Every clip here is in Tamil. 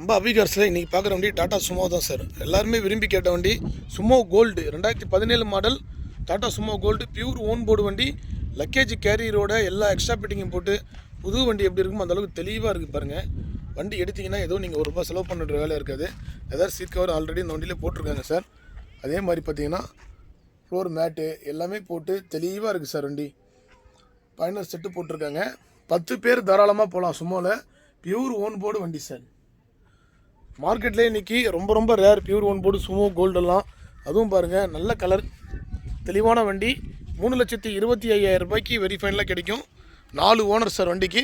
நம்ம அபிகார்ஸில் இன்றைக்கி பார்க்குற வண்டி டாடா சுமோ தான் சார் எல்லாருமே விரும்பி கேட்ட வண்டி சுமோ கோல்டு ரெண்டாயிரத்தி பதினேழு model Tata Sumo Gold pure own board வண்டி லக்கேஜ் கேரியரோட எல்லா எக்ஸ்ட்ரா பிட்டிங்கும் போட்டு புது வண்டி எப்படி இருக்குமோ அந்தளவுக்கு தெளிவாக இருக்குது பாருங்கள் வண்டி எடுத்திங்கன்னா ஏதோ நீங்கள் ஒரு ரூபாய் செலவு பண்ணுற வேலை இருக்காது. ஏதாவது சீட் கவர் ஆல்ரெடி இந்த வண்டியிலே போட்டிருக்காங்க சார் அதே மாதிரி பார்த்தீங்கன்னா ஃப்ளோர் மேட்டு எல்லாமே போட்டு தெளிவாக இருக்குது சார் வண்டி. பயனர் செட்டு போட்டிருக்காங்க. பத்து பேர் தாராளமாக போகலாம் சுமோவில் பியூர் ஓன் போர்டு வண்டி சார் மார்க்கெட்லேயே இன்றைக்கி ரொம்ப ரொம்ப rare pure own board Sumo கோல்டெல்லாம் அதுவும் பாருங்கள் நல்ல கலர் தெளிவான வண்டி. மூணு லட்சத்தி இருபத்தி ஐயாயிரம் ரூபாய்க்கு வெரி ஃபைனலாக கிடைக்கும். நாலு ஓனர் சார் வண்டிக்கு.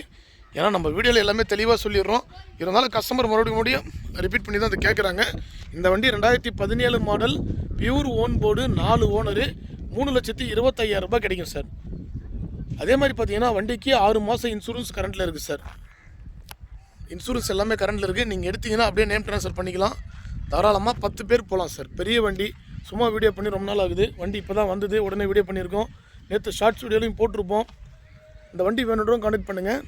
ஏன்னா நம்ம வீடியோவில் எல்லாமே தெளிவாக சொல்லிடுறோம். இருந்தாலும் கஸ்டமர் மறுபடியும் முடியும் ரிப்பீட் பண்ணி தான் அதை கேட்குறாங்க இந்த வண்டி ரெண்டாயிரத்தி பதினேழு மாடல் பியூர் ஓன் போர்டு நாலு ஓனரு மூணு லட்சத்தி இருபத்தையாயிரம் ரூபாய் கிடைக்கும் சார் அதே மாதிரி பார்த்தீங்கன்னா வண்டிக்கு ஆறு மாதம் இன்சூரன்ஸ் கரண்ட்டில் இருக்குது சார் இன்சூரன்ஸ் எல்லாமே கரண்டில் இருக்குது நீங்கள் எடுத்தீங்கன்னா அப்படியே நேம் ட்ரான்ஸ்ஃபர் பண்ணிக்கலாம். தாராளமாக பத்து பேர் போகலாம் சார் பெரிய வண்டி. சும்மா வீடியோ பண்ணி ரொம்ப நாள் ஆகுது. வண்டி இப்போ தான் வந்தது. உடனே வீடியோ பண்ணியிருக்கோம். நேற்று ஷார்ட்ஸ் வீடியோலையும் போட்டிருப்போம். இந்த வண்டி வேணுன்றவங்க கான்டெக்ட் பண்ணுங்கள்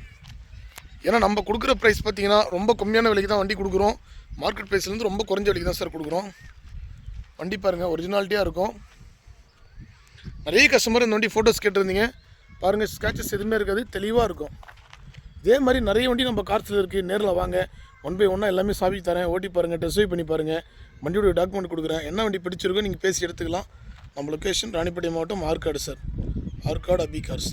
ஏன்னா நம்ம கொடுக்குற ப்ரைஸ் பார்த்தீங்கன்னா ரொம்ப கம்மியான விலைக்கு தான் வண்டி கொடுக்குறோம். மார்க்கெட் ப்ரைஸ்லேருந்து ரொம்ப குறைஞ்ச விலைக்கு தான் சார் கொடுக்குறோம். வண்டி பாருங்கள் ஒரிஜினாலிட்டியாக இருக்கும். நிறைய கஸ்டமர் இந்த வண்டி ஃபோட்டோஸ் கேட்டிருந்தீங்க. பாருங்கள் ஸ்க்ராச்சஸ் எதுவுமே இருக்காது. தெளிவாக இருக்கும். இதே மாதிரி நிறைய வண்டி நம்ம கார்ஸில் இருக்குது நேரில் வாங்க. ஒன் பை ஒன்னாக எல்லாமே சாவி தரேன். ஓட்டி பாருங்கள் டெஸ்ட் பண்ணி பாருங்கள் வண்டியோட டாக்குமெண்ட் கொடுக்குறேன். என்ன வண்டி பிடிச்சிருக்கோ நீங்கள் பேசி எடுத்துக்கலாம். நம்ம லொக்கேஷன் ராணிப்பேட்டை மாவட்டம் ஆற்காடு சார் ஆற்காடு அபி கார்ஸ்